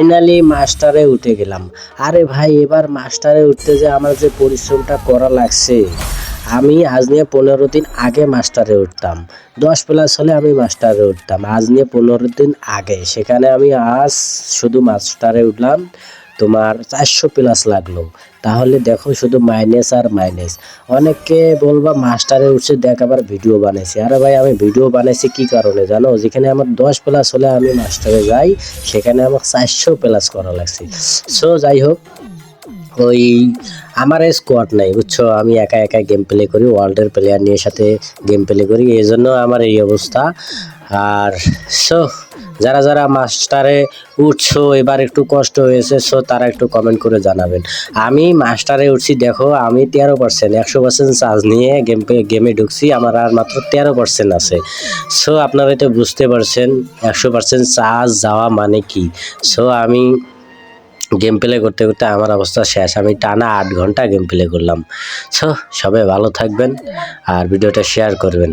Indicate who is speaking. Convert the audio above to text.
Speaker 1: Finally মাস্টারে উঠে গেলাম। আরে ভাই, এবার মাস্টারে উঠতে যে আমার যে পরিশ্রমটা করা লাগছে, আমি আজ নিয়ে পনেরো দিন আগে মাস্টারে উঠতাম। দশ প্লাস হলে আমি মাস্টারে উঠতাম। আজ নিয়ে পনেরো দিন আগে। সেখানে আমি আজ শুধু মাস্টারে উঠলাম। তোমার চারশো প্লাস লাগল। তাহলে দেখো শুধু মাইনাস আর মাইনাস অনেকে বলবা, মাস্টারে উঠছে, দেখ আবার ভিডিও বানাইছি। আরে ভাই, আমি ভিডিও বানাইছি কি কারণে জানো? যেখানে আমার দশ প্লাস হলে আমি মাস্টারে যাই, সেখানে আমার চারশো প্লাস করা লাগছে। সো যাই হোক, ওই আমার স্কোয়াড নাই, বুঝছ? আমি একা একা গেম প্লে করি ওয়ার্ল্ডের প্লেয়ার নিয়ে সাথে গেম প্লে করি এই জন্য আমার এই অবস্থা। আর সো যারা যারা মাস্টারে উঠছো, এবার একটু কষ্ট হয়েছে, সো তারা একটু কমেন্ট করে জানাবেন। আমি মাস্টারে উঠছি, দেখো, আমি তেরো পার্সেন্ট একশো পার্সেন্ট চার্জ নিয়ে গেম গেমে ঢুকছি, আমার আর মাত্র তেরো পার্সেন্ট আছে। সো আপনারা তো বুঝতে পারছেন, একশো পার্সেন্ট চার্জ যাওয়া মানে কি? সো আমি গেম প্লে করতে করতে আমার অবস্থা শেষ, আমি টানা আট ঘণ্টা গেম প্লে করলাম। সো সবাই ভালো থাকবেন, আর ভিডিওটা শেয়ার করবেন।